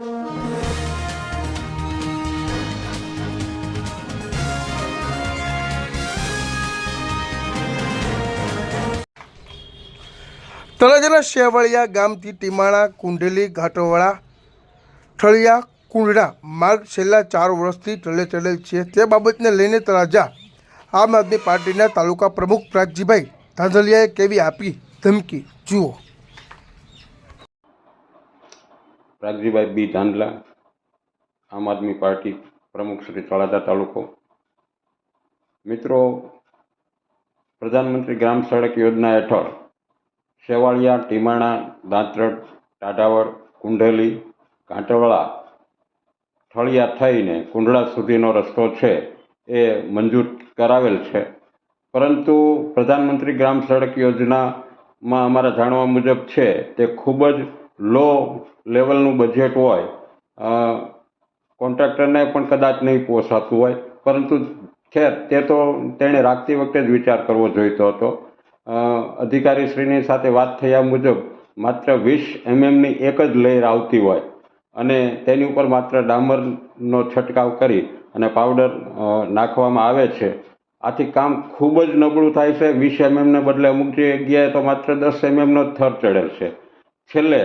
તળાજાના શેવળિયા ગામથી ટીમાણા, કુંડેલી, ઘાટોવાળા, ઠળિયા કુંડડા માર્ગ છેલ્લા ચાર વર્ષથી ટળે ચડેલ છે. તે બાબતને લઈને તળાજા આમ આદમી પાર્ટીના તાલુકા પ્રમુખ પ્રાગજીભાઈ ધાંધલિયાએ કેવી આપી ધમકી? જુઓ. રાગજીભાઈ બી ધાંધલા આમ આદમી પાર્ટી પ્રમુખ શ્રી તળાજા તાલુકો. મિત્રો, પ્રધાનમંત્રી ગ્રામ સડક યોજના હેઠળ સેવાળિયા, ટીમાણા, દાંતરડ, ટાઢાવર કુંડલી કાંટવાળા, ઠળિયા થઈને કુંડળા સુધીનો રસ્તો છે એ મંજૂર કરાવેલ છે. પરંતુ પ્રધાનમંત્રી ગ્રામ સડક યોજનામાં અમારા જાણવા મુજબ છે તે ખૂબ જ લો લેવલનું બજેટ હોય કોન્ટ્રાક્ટરને પણ કદાચ નહીં પોસાતું હોય. પરંતુ ખેર, તે તો તેણે રાખતી વખતે જ વિચાર કરવો જોઈતો હતો. અધિકારી અધિકારીશ્રીની સાથે વાત થયા મુજબ માત્ર વીસ એમએમની એક જ લેયર આવતી હોય અને તેની ઉપર માત્ર ડામરનો છંટકાવ કરી અને પાવડર નાખવામાં આવે છે. આથી કામ ખૂબ જ નબળું થાય છે. વીસ એમએમને બદલે અમુક જગ્યાએ તો માત્ર દસ એમએમનો જ થર ચડેલ છે. છેલ્લે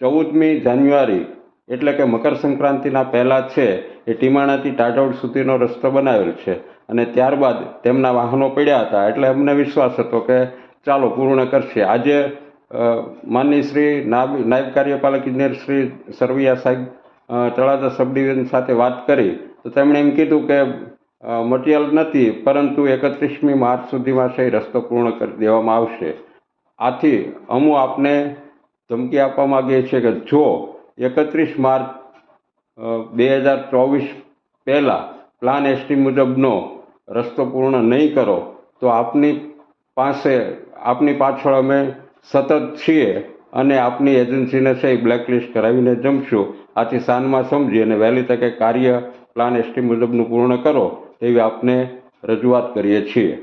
ચૌદમી જાન્યુઆરી, એટલે કે મકર સંક્રાંતિના પહેલાં છે, એ ટીમાણાથી ટાઢોળ સુધીનો રસ્તો બનાવેલ છે. અને ત્યારબાદ તેમના વાહનો પડ્યા હતા, એટલે અમને વિશ્વાસ હતો કે ચાલો પૂર્ણ કરશે. આજે માનની શ્રી નાયબ નાયબ કાર્યપાલક ઇજનેર શ્રી સરવૈયા સાહેબ તળાજા સબ સાથે વાત કરી. તો તેમણે એમ કીધું કે મટીરિયલ નથી, પરંતુ એકત્રીસમી માર્ચ સુધીમાં છે રસ્તો પૂર્ણ કરી દેવામાં આવશે. આથી અમુ આપને ધમકી આપવા માગીએ છીએ કે જો એકત્રીસ માર્ચ બે હજાર ચોવીસ પહેલાં પ્લાન એસટી મુજબનો રસ્તો પૂર્ણ નહીં કરો, તો આપની પાસે, આપની પાછળ અમે સતત છીએ અને આપની એજન્સીને છે એ બ્લેકલિસ્ટ કરાવીને જમશું. આથી સાનમાં સમજી અને વહેલી તકે કાર્ય પ્લાન એસટી મુજબનું પૂર્ણ કરો એવી આપને રજૂઆત કરીએ છીએ.